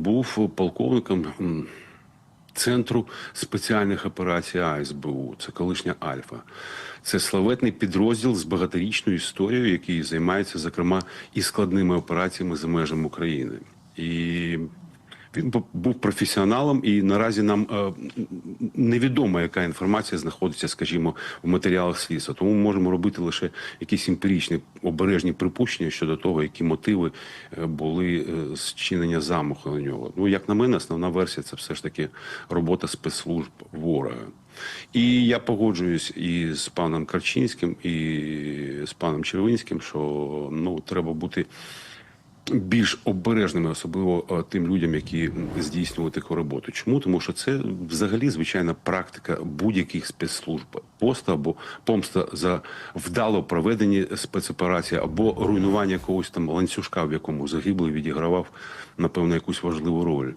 Був полковником Центру спеціальних операцій АСБУ, це колишня Альфа. Це славетний підрозділ з багаторічною історією, який займається, зокрема, і складними операціями за межами України. І він бу- був професіоналом, і наразі нам е, невідомо, яка інформація знаходиться, скажімо, в матеріалах слідства. Тому ми можемо робити лише якісь емпіричні обережні припущення щодо того, які мотиви е, були е, зчинення замаху на нього. Ну, як на мене, основна версія це все ж таки робота спецслужб ворога. І я погоджуюсь і з паном Карчинським, і з паном Червинським, що ну треба бути більш обережними, особливо е, тим людям, які здійснювали таку роботу. Чому? Тому що це взагалі звичайна практика будь-яких спецслужб. Поста або помста за вдало проведені спецоперації або руйнування якогось там ланцюжка, в якому загиблий відігравав напевно якусь важливу роль.